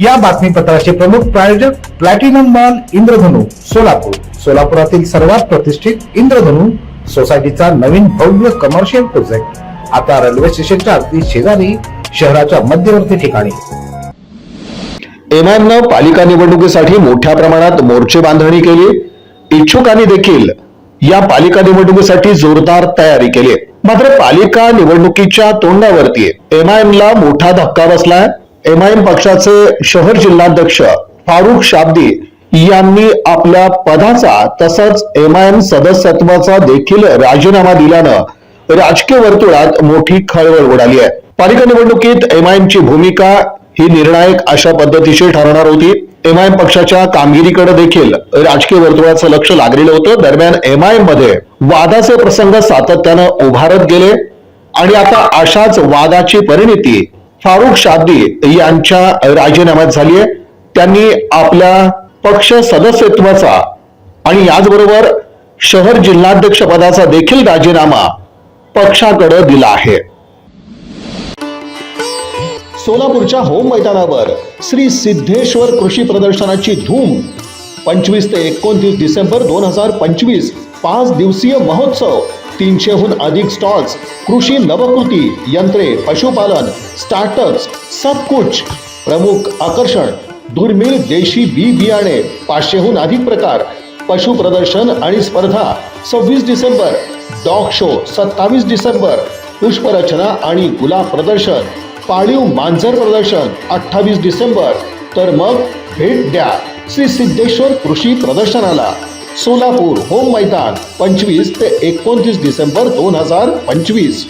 या बातमीपत्राचे प्रमुख प्रायोजक प्लॅटिनम मॉल इंद्रधनु सोलापूर. सोलापुरातील सर्वात प्रतिष्ठित इंद्रधनु सोसायटीचा नवीन भव्य कमर्शियल प्रोजेक्ट आता रेल्वे स्टेशनच्या अगदी शेजारी शहराच्या मध्यवर्ती ठिकाणी. एमआयएमनं पालिका निवडणुकीसाठी मोठ्या प्रमाणात मोर्चे बांधणी केली. इच्छुकांनी देखील या पालिका निवडणुकीसाठी जोरदार तयारी केली. मात्र पालिका निवडणुकीच्या तोंडावरती एमआयएमला मोठा धक्का बसलाय. एम आयएम पक्षाचे शहर जिल्हाध्यक्ष फारुख शाब्दी यांनी आपल्या पदाचा तसंच एमआयएम सदस्यत्वाचा देखील राजीनामा दिल्यानं राजकीय वर्तुळात मोठी खळबळ उडाली आहे. पालिका निवडणुकीत एम आय एमची भूमिका ही निर्णायक अशा पद्धतीची ठरणार होती. एम आयएम पक्षाच्या कामगिरीकडे देखील राजकीय वर्तुळाचं लक्ष लागलेलं होतं. दरम्यान एम आयएममध्ये वादाचे प्रसंग सातत्यानं उभारत गेले. आणि आता अशाच वादाची परिणिती फारुख शादी यांच्या राजीनाम्यात झाली आहे. त्यांनी आपल्या पक्ष सदस्यत्वाचा आणि याचबरोबर शहर जिल्हाध्यक्ष पदाचा देखील राजीनामा पक्षाकडे दिला आहे. सोलापूरच्या होम मैदानावर श्री सिद्धेश्वर कृषी प्रदर्शनाची धूम पंचवीस ते एकोणतीस डिसेंबर दोन हजार पंचवीस पाच दिवसीय महोत्सव तीनशेहून अधिक स्टॉल्स कृषी नवकृती यंत्रे पशुपालन स्टार्टअप्स सबकुच प्रमुख आकर्षण दुर्मिळ देशी बी बियाणे पाचशेहून अधिक प्रकार पशु प्रदर्शन आणि स्पर्धा सव्वीस डिसेंबर डॉग शो सत्तावीस डिसेंबर पुष्परचना आणि गुलाब प्रदर्शन पाळीव मांजर प्रदर्शन अठ्ठावीस डिसेंबर तर मग भेट द्या श्री सिद्धेश्वर कृषी प्रदर्शनाला. सोलापूर होम मैदान पंचवीस ते एकोणतीस डिसेंबर दोन हजार पंचवीस.